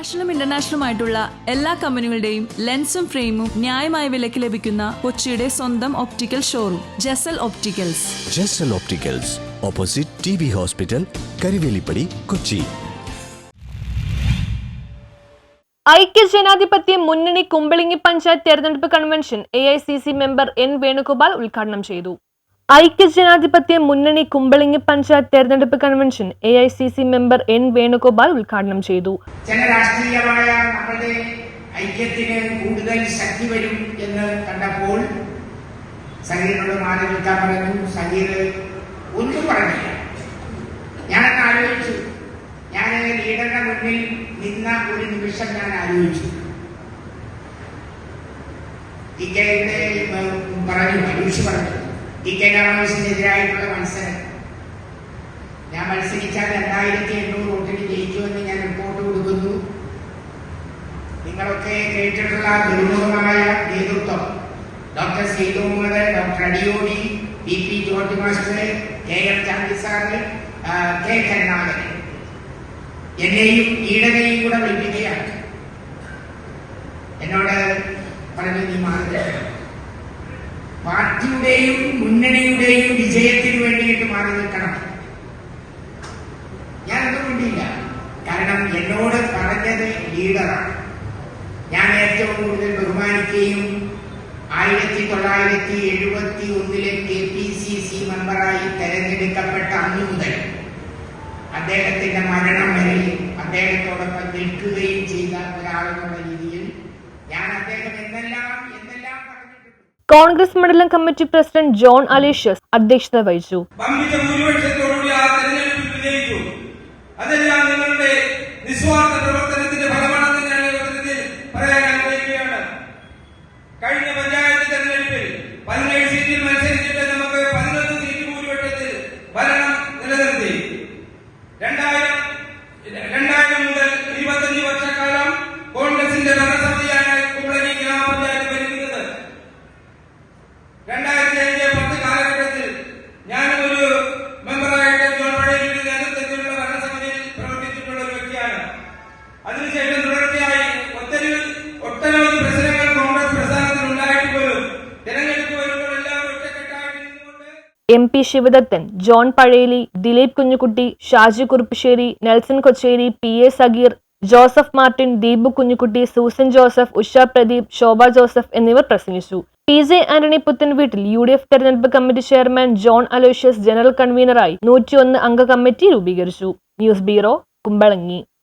നാഷണലും ഇന്റർനാഷണലും ആയിട്ടുള്ള എല്ലാ കമ്പനികളുടെയും ലെൻസും ഫ്രെയിമും ന്യായമായ വിലയ്ക്ക് ലഭിക്കുന്ന കൊച്ചിയുടെ സ്വന്തം optical showroom Jasal Opticals Jasal Opticals opposite T B hospital Karuvelippady Kochi ഐക്യജനാധിപത്യ മുന്നണി കുമ്പളിങ്ങി പഞ്ചായത്ത് തെരഞ്ഞെടുപ്പ് convention A I C C member N Venugopal ഉദ്ഘാടനം ചെയ്തു. ഐക്യജനാധിപത്യ മുന്നണി കുമ്പളിങ്ങി പഞ്ചായത്ത് തെരഞ്ഞെടുപ്പ് convention A I C C member N Venugopal ഉദ്ഘാടനം ചെയ്തു. ചില നമ്മുടെ ഐക്യത്തിന് കൂടുതൽ ശക്തി വരും എന്ന് കണ്ടപ്പോൾ സഹീറിനോട് മാറി നിൽക്കാൻ പറഞ്ഞു. സഹീർ ഒന്നും പറഞ്ഞില്ല. ഞാനന്ന് ആലോചിച്ചു. ഞാൻ ലീഡറുടെ മുന്നിൽ നിന്ന ഒരു നിമിഷം ഞാൻ ആലോചിച്ചു. ഇക്കയുടെ പറഞ്ഞു പരീക്ഷ പറഞ്ഞു. ഇ കെ രാമകൃഷ്ണനെതിരായിട്ടുള്ള മത്സരം. ഞാൻ മത്സരിച്ചാൽ രണ്ടായിരത്തി എണ്ണൂറ് വോട്ടിന് ജയിക്കുമെന്ന് ഞാൻ റിപ്പോർട്ട് കൊടുക്കുന്നു. നിങ്ങളൊക്കെ കേട്ടിട്ടുള്ള ദുർമുഖമായ നേതൃത്വം. Doctor Seethu Muhammad doctor Adiyodi P P George master K M Chandy sir K Karunakaran. എന്നെയും കൂടെ വിളിപ്പിക്കുകയാണ്. എന്നോട് പറഞ്ഞു നീ മാറി പാർട്ടിയുടെയും മുന്നണിയുടെയും വിജയത്തിന് വേണ്ടിയിട്ട് മാറി നിൽക്കണം. ഞാനൊന്നും വേണ്ടിയില്ല കാരണം എന്നോട് പറഞ്ഞത് ലീഡറാണ്. ഞാൻ ഏറ്റവും കൂടുതൽ ബഹുമാനിക്കുകയും ആയിരത്തി തൊള്ളായിരത്തി എഴുപത്തി ഒന്നിലെ കെ പി സി സി മെമ്പറായി തെരഞ്ഞെടുക്കപ്പെട്ട അന്നു മുതൽ അദ്ദേഹത്തിന്റെ മരണം വരെ അദ്ദേഹത്തോടൊപ്പം നിൽക്കുകയും ചെയ്ത ഒരാളെന്നുള്ള രീതിയിൽ ഞാൻ അദ്ദേഹം എന്തെല്ലാം പറഞ്ഞിട്ടുണ്ട് കോൺഗ്രസ് മണ്ഡലം കമ്മിറ്റി പ്രസിഡന്റ് ജോൺ അലീഷ്യസ് അധ്യക്ഷത വഹിച്ചു. അതെല്ലാം നിങ്ങളുടെ നിസ്വാർത്ഥ പ്രവർത്തനത്തിന്റെ ഫലമാണെന്ന് പറയാൻ കഴിഞ്ഞ M P Sivadathan John Pazhayali Dileep Kunjukutty Shaji Kuruppassery Nelson Kochery P A Sageer Joseph Martin Deepu Kunjukutty Susan Joseph Usha Pradeep Shobha Joseph എന്നിവർ പ്രസംഗിച്ചു. പി ജെ ആന്റണി പുത്തൻ വീട്ടിൽ യു ഡി എഫ് തെരഞ്ഞെടുപ്പ് committee chairman John Aloysius general കൺവീനറായി നൂറ്റിയൊന്ന് അംഗ committee രൂപീകരിച്ചു. News bureau Kumbalangi.